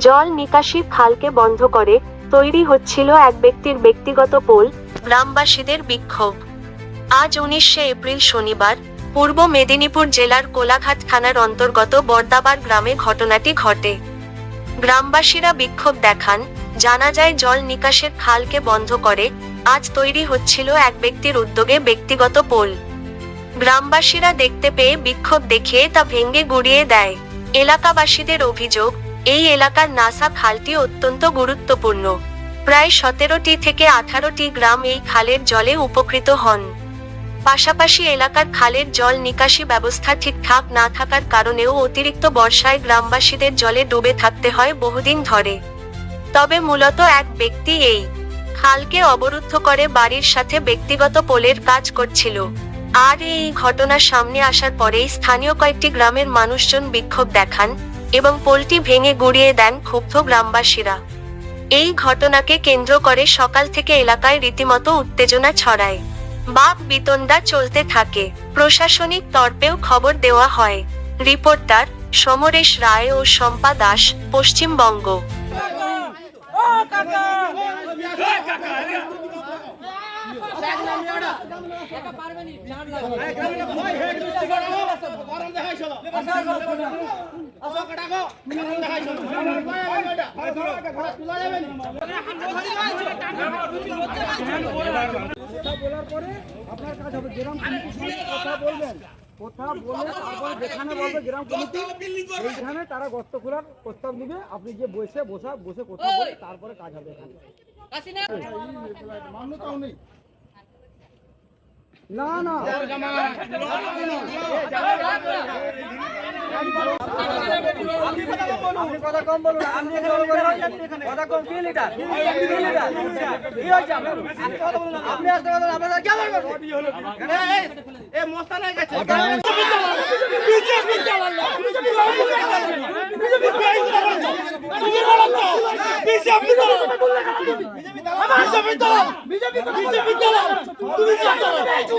জল নিকাশি খালকে বন্ধ করে তৈরি হচ্ছিল এক ব্যক্তির ব্যক্তিগত পোল, গ্রামবাসীদের বিক্ষোভ। আজ উনিশে এপ্রিল শনিবার, পূর্ব মেদিনীপুর জেলার কোলাঘাট থানার অন্তর্গত বর্দাবার গ্রামে ঘটনাটি ঘটে। গ্রামবাসীরা বিক্ষোভ দেখান, জানা যায় জল নিকাশের খালকে বন্ধ করে আজ তৈরি হচ্ছিল এক ব্যক্তির উদ্যোগে ব্যক্তিগত পোল। গ্রামবাসীরা দেখতে পেয়ে বিক্ষোভ দেখিয়ে তা ভেঙে গুড়িয়ে দেয়। এলাকাবাসীদের অভিযোগ এই এলাকার নাসা খালটি অত্যন্ত গুরুত্বপূর্ণ। প্রায় সতেরোটি থেকে আঠারোটি গ্রাম এই খালের জলে উপকৃত হন। পাশাপাশি এলাকার খালের জল নিকাশি ব্যবস্থা ঠিকঠাক না থাকার কারণেও অতিরিক্ত বর্ষায় গ্রামবাসীদের জলে ডুবে থাকতে হয় বহুদিন ধরে। তবে মূলত এক ব্যক্তি এই খালকে অবরুদ্ধ করে বাড়ির সাথে ব্যক্তিগত পোলের কাজ করছিল। আর এই ঘটনা সামনে আসার পরেই স্থানীয় কয়েকটি গ্রামের মানুষজন বিক্ষোভ দেখান। এবং পোলটি ভেঙে গুড়িয়ে দেন ক্ষুব্ধ গ্রামবাসীরা। এই ঘটনাকে কেন্দ্র করে সকাল থেকে এলাকায় রীতিমতো উত্তেজনা ছড়ায়। বাপ বিতণ্ডা চলতে থাকে। প্রশাসনিক তরফেও খবর দেওয়া হয়। রিপোর্টার সমরেশ রায় ও শম্পা দাস পশ্চিমবঙ্গ। কথা বলার পরে আপনার কাজ হবে গ্রাম কথা বলবেন কথা বলে তারপরে যেখানে বলবে গ্রাম কমিটি সেইখানে তারা গর্ত খোলার প্রস্তাব নিবে আপনি যে বসে বসা বসে কথা বলে তারপরে কাজ হবে এখানে না না আপনি কথা কম বলুন আপনি কথা কম কি লিটার কি লিটার আপনি আসতে বলেন আপনারা কি বলবেন এ মস্তান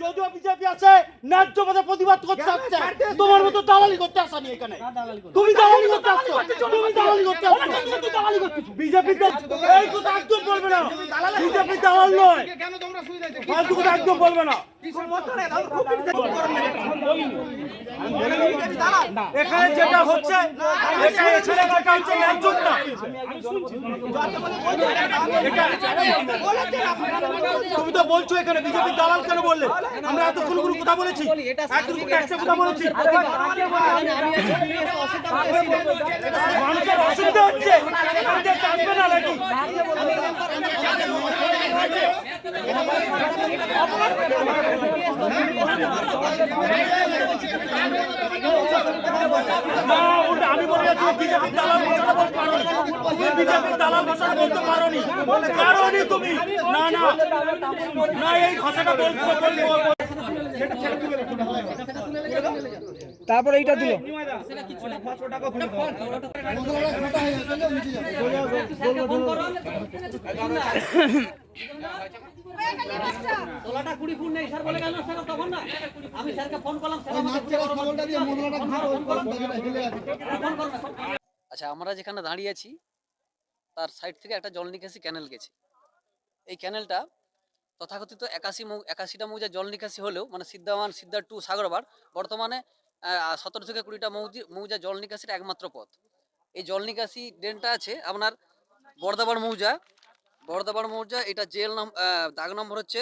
যদিও বিজেপি আছে ন্যায্য পথে প্রতিবাদ করতে আসছে। তোমার মতো দালালি করতে আসনি এখানে। তুমি দালালি করতে আসছো। তুমি দালালি করতে আসছো। বিজেপি এই কথা একদম বলবে না। বিজেপি দালাল নয়। ফালতু কথা একদম বলবে না। এখানে যেটা হচ্ছে এখানে হচ্ছে ন্যায্যতা তুমি তো বলছো এখানে বিজেপি দালাল কেন বললে? আমরা এতক্ষণ কোনো কথা বলেছি একটা কথা বলেছি মানুষের অসুবিধা হচ্ছে আসবে না নাকি আমি বলে যাচ্ছি বিজেপি দালাল ভাষাটা বলতে পারো তুমি বিজেপি দালাল বলতে পারো পারোনি তুমি। না না। না এই ভাষাটা বলতে বলব তারপরে এইটা দিল। তোলাটা কুড়ি ফুট নেই স্যার বলে গেল স্যার তখন না। আমি স্যারকে ফোন করলাম স্যার আমাকে ফোন করলাম আচ্ছা আমরা যেখানে দাঁড়িয়ে আছি তার সাইড থেকে একটা জল নিকাশি ক্যানেল গেছে। এই ক্যানেলটা তথাকথিত একাশি মৌ একাশিটা মৌজা জল নিকাশি হলেও মানে সিদ্ধাওয়ান সিদ্ধা টু সাগরবার, বর্তমানে সতেরো থেকে কুড়িটা মৌজি মৌজা জল নিকাশির একমাত্র পথ। এই জল নিকাশি ড্রেনটা আছে আপনার বর্দাবার মৌজা। বর্দাবার মৌজা, এটা জেল নাম দাগ নম্বর হচ্ছে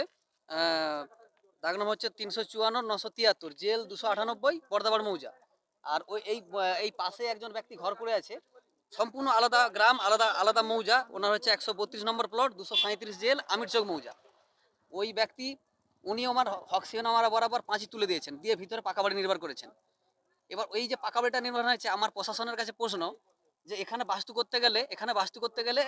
দাগ নম্বর হচ্ছে তিনশো চুয়ান্ন, নশো তিয়াত্তর, জেল দুশো আটানব্বই বর্দাবার মৌজা। আর ওই এই এই পাশে একজন ব্যক্তি ঘর করে আছে সম্পূর্ণ আলাদা গ্রাম, আলাদা আলাদা মৌজা। ওনার হচ্ছে একশো বত্রিশ নম্বর প্লট দুশো সাঁত্রিশ জেল আমিরচক মৌজা। ওই ব্যক্তি উনি আমার হক্সিয়ন আমার বরাবর পাঁচি তুলে দিয়েছেন, দিয়ে ভিতরে পাকা বাড়ি নির্মাণ করেছেন। এবার ওই যে পাকা বাড়িটা নির্মাণ হয়েছে, আমার প্রশাসনের কাছে প্রশ্ন যে এখানে বাস্তু করতে গেলে, এখানে বাস্তু করতে গেলে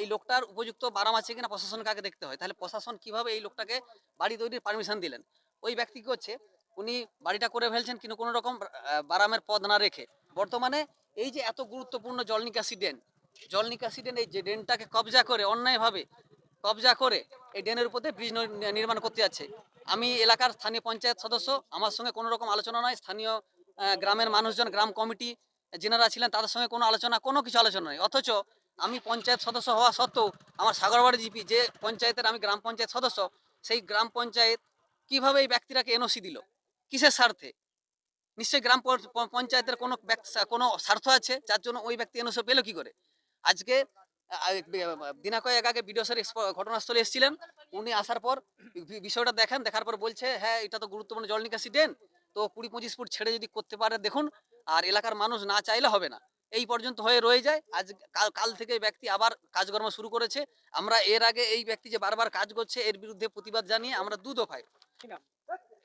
এই লোকটার উপযুক্ত বারাম আছে কিনা প্রশাসনকে আগে দেখতে হয়? তাহলে প্রশাসন কীভাবে এই লোকটাকে বাড়ি তৈরির পারমিশন দিলেন? ওই ব্যক্তি কি হচ্ছে উনি বাড়িটা করে ফেলছেন কিন্তু কোনো রকম বারামের পদ না রেখে। বর্তমানে এই যে এত গুরুত্বপূর্ণ জল নিকাশি ড্রেন জল নিকাশি ড্রেন এই যে ড্রেনটাকে কবজা করে, অন্যায়ভাবে কবজা করে এই ড্রেনের উপরে ব্রিজ নির্মাণ করতে যাচ্ছে। আমি এলাকার স্থানীয় পঞ্চায়েত সদস্য, আমার সঙ্গে কোনো রকম আলোচনা নয়। স্থানীয় গ্রামের মানুষজন, গ্রাম কমিটি যেনারা ছিলেন তাদের সঙ্গে কোনো আলোচনা, কোনো কিছু আলোচনা নয়। অথচ আমি পঞ্চায়েত সদস্য হওয়া সত্ত্বেও আমার সাগরবাড়ি জিপি যে পঞ্চায়েতের আমি গ্রাম পঞ্চায়েত সদস্য, সেই গ্রাম পঞ্চায়েত কীভাবে এই ব্যক্তিটাকে এনওসি দিল? কিসের স্বার্থে? নিশ্চয়ই গ্রাম পঞ্চায়েতের কোনো কোনো স্বার্থ আছে, যার জন্য ওই ব্যক্তি এনওসি পেল কি করে? আজকে দিনা কয়েক আগে বিডিও স্যার ঘটনাস্থলে এসেছিলেন। উনি আসার পর বিষয়টা দেখেন, দেখার পর বলছে হ্যাঁ এটা তো গুরুত্বপূর্ণ জল নিকাশি ড্রেন তো কুড়ি পঁচিশ ফুট ছেড়ে যদি করতে পারে দেখুন, আর এলাকার মানুষ না চাইলে হবে না। এই পর্যন্ত হয়ে রয়ে যায়। আজ কাল থেকে ব্যক্তি আবার কাজকর্ম শুরু করেছে। আমরা এর আগে এই ব্যক্তি যে বারবার কাজ করছে, এর বিরুদ্ধে প্রতিবাদ জানিয়ে আমরা দু দফায়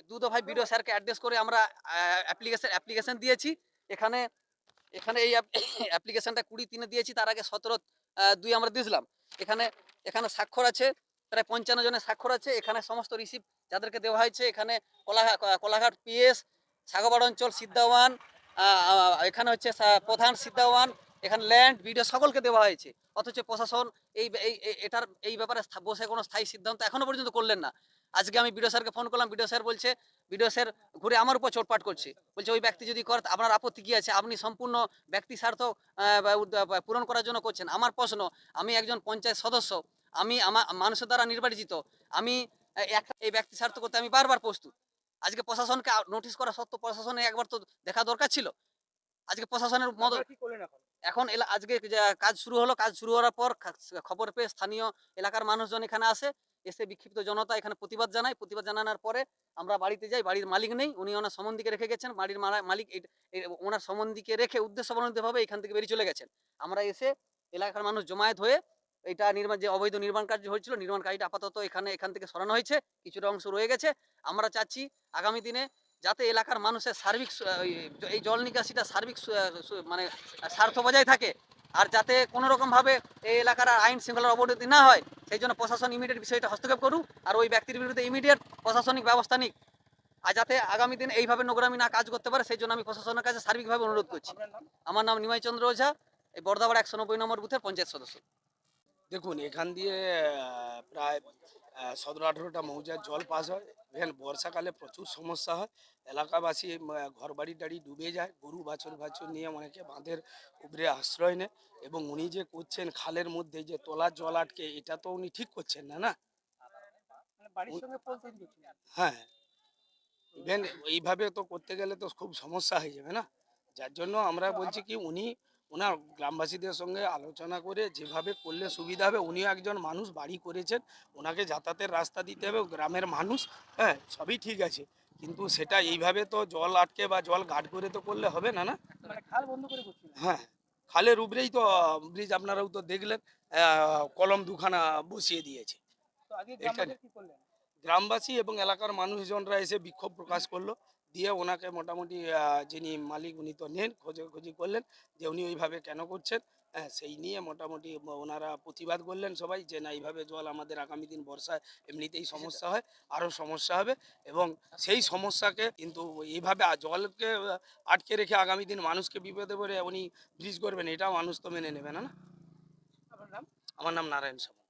দু ভাই বিডিও স্যারকে অ্যাড্রেস করে আমরা অ্যাপ্লিকেশন অ্যাপ্লিকেশন দিয়েছি। এখানে এখানে এই অ্যাপ্লিকেশনটা কুড়ি তিনে দিয়েছি, তার আগে সতেরো দুই আমরা দিয়েছিলাম। এখানে এখানে স্বাক্ষর আছে, প্রায় পঞ্চান্ন জনের স্বাক্ষর আছে। এখানে সমস্ত রিসিপ্ট যাদেরকে দেওয়া হয়েছে, এখানে কোলাঘাট কোলাঘাট পিএস সাগরবাড় অঞ্চল সিদ্ধাওয়ান এখানে হচ্ছে প্রধান সিদ্ধাওয়ান, এখানে ল্যান্ড ভিডিও সকলকে দেওয়া হয়েছে। অথচ প্রশাসন এই, এটার, এই ব্যাপারে বসে কোনো স্থায়ী সিদ্ধান্ত এখনও পর্যন্ত করলেন না। আজকে আমি বিডিও স্যারকে ফোন করলাম, বিডিও স্যার বলছে, বিডিও স্যার ঘুরে আমার উপর চোটপাট করছে। বলছে, ওই ব্যক্তি যদি করে, আপনার আপত্তি কি আছে? আপনি সম্পূর্ণ ব্যক্তি স্বার্থ পূরণ করার জন্য করছেন। আমার প্রশ্ন, আমি একজন পঞ্চায়েত সদস্য, আমি আমার, মানুষের দ্বারা নির্বাচিত, আমি এক- এই ব্যক্তি স্বার্থ করতে আমি বারবার প্রস্তুত। আজকে প্রশাসনকে নোটিশ করা সত্ত্বেও প্রশাসনে একবার তো দেখা দরকার ছিল। আজকে প্রশাসনের মদ কি করলেন এখন এলা- আজকে কাজ শুরু হলো, কাজ শুরু হওয়ার পর খবর পেয়ে স্থানীয় এলাকার মানুষজন এখানে আসে, এসে বিক্ষিপ্ত জনতা এখানে প্রতিবাদ জানায়। প্রতিবাদ জানানোর পরে আমরা বাড়িতে যাই, বাড়ির মালিক নেই, উনি ওনার সম্বন্ধীকে রেখে গেছেন। বাড়ির মালা- মালিক ওনার সম্বন্ধীকে রেখে উদ্দেশ্য প্রণোদিতভাবে এখান থেকে বেরিয়ে চলে গেছেন। আমরা এসে এলাকার মানুষ জমায়েত হয়ে এটা নির্মাণ, যে অবৈধ নির্মাণ কার্য হয়েছিল নির্মাণ কাজটা আপাতত এখানে, এখান থেকে সরানো হয়েছে, কিছুটা অংশ রয়ে গেছে। আমরা চাচ্ছি আগামী দিনে যাতে এলাকার মানুষের সার্বিক এই- জল নিকাশিটা সার্বিক মানে স্বার্থ বজায় থাকে আর যাতে কোনো রকমভাবে এই এলাকার আইন শৃঙ্খলার অবনতি না হয় সেই জন্য প্রশাসন ইমিডিয়েট বিষয়টা হস্তক্ষেপ করুক আর ওই ব্যক্তির বিরুদ্ধে ইমিডিয়েট প্রশাসনিক ব্যবস্থা নিক। আর যাতে আগামী দিন এইভাবে নোংরামি না কাজ করতে পারে সেই জন্য আমি প্রশাসনের কাছে সার্বিকভাবে অনুরোধ করছি। আমার নাম নিমাই চন্দ্র ওঝা এই বর্দাবাড়া একশো নব্বই নম্বর বুথের পঞ্চায়েত সদস্য। দেখুন এখান দিয়ে প্রায় সতেরো আঠেরোটা মৌজার জল পাস হয়। এখানে বর্ষাকালে প্রচুর সমস্যা হয়। এলাকাবাসী ঘর বাড়ি টাড়ি ডুবে যায়। গরু বাছর বাছুর নিয়ে অনেকে বাঁধের উপরে আশ্রয় নেয় এবং উনি যে করছেন খালের মধ্যে যে তোলার জল আটকে এটা তো উনি ঠিক করছেন না না? করছিলেন হ্যাঁ। ইভেন এইভাবে তো করতে গেলে তো খুব সমস্যা হয়ে যাবে না? যার জন্য আমরা বলছি কি উনি ওনার গ্রামবাসীদের সঙ্গে আলোচনা করে যেভাবে করলে সুবিধা হবে উনিও একজন মানুষ বাড়ি করেছেন ওনাকে যাতায়াতের রাস্তা দিতে হবে গ্রামের মানুষ হ্যাঁ সবই ঠিক আছে। কিন্তু সেটা এইভাবে তো জল আটকে বা জল গাঢ় করে তো করলে হবে না না? মানে খাল বন্ধ করে হ্যাঁ খালের উপরেই তো ব্রিজ আপনারাও তো দেখলেন আহ, কলম দুখানা বসিয়ে দিয়েছে। গ্রামবাসী এবং এলাকার মানুষজনরা এসে বিক্ষোভ প্রকাশ করল। দিয়ে ওনাকে মোটামুটি যিনি মালিক উনি তো নেন খোঁজাখুঁজি করলেন যে উনি ওইভাবে কেন করছেন। হ্যাঁ সেই নিয়ে মোটামুটি ওনারা প্রতিবাদ করলেন সবাই যে না এইভাবে জল আমাদের আগামী দিন বর্ষায় এমনিতেই সমস্যা হয় আরও সমস্যা হবে এবং সেই সমস্যাকে কিন্তু এইভাবে জলকে আটকে রেখে আগামী দিন মানুষকে বিপদে পড়ে উনি ব্রিজ করবেন এটা মানুষ তো মেনে নেবে না না? আপনার নাম? আমার নাম নারায়ণ সামন্ত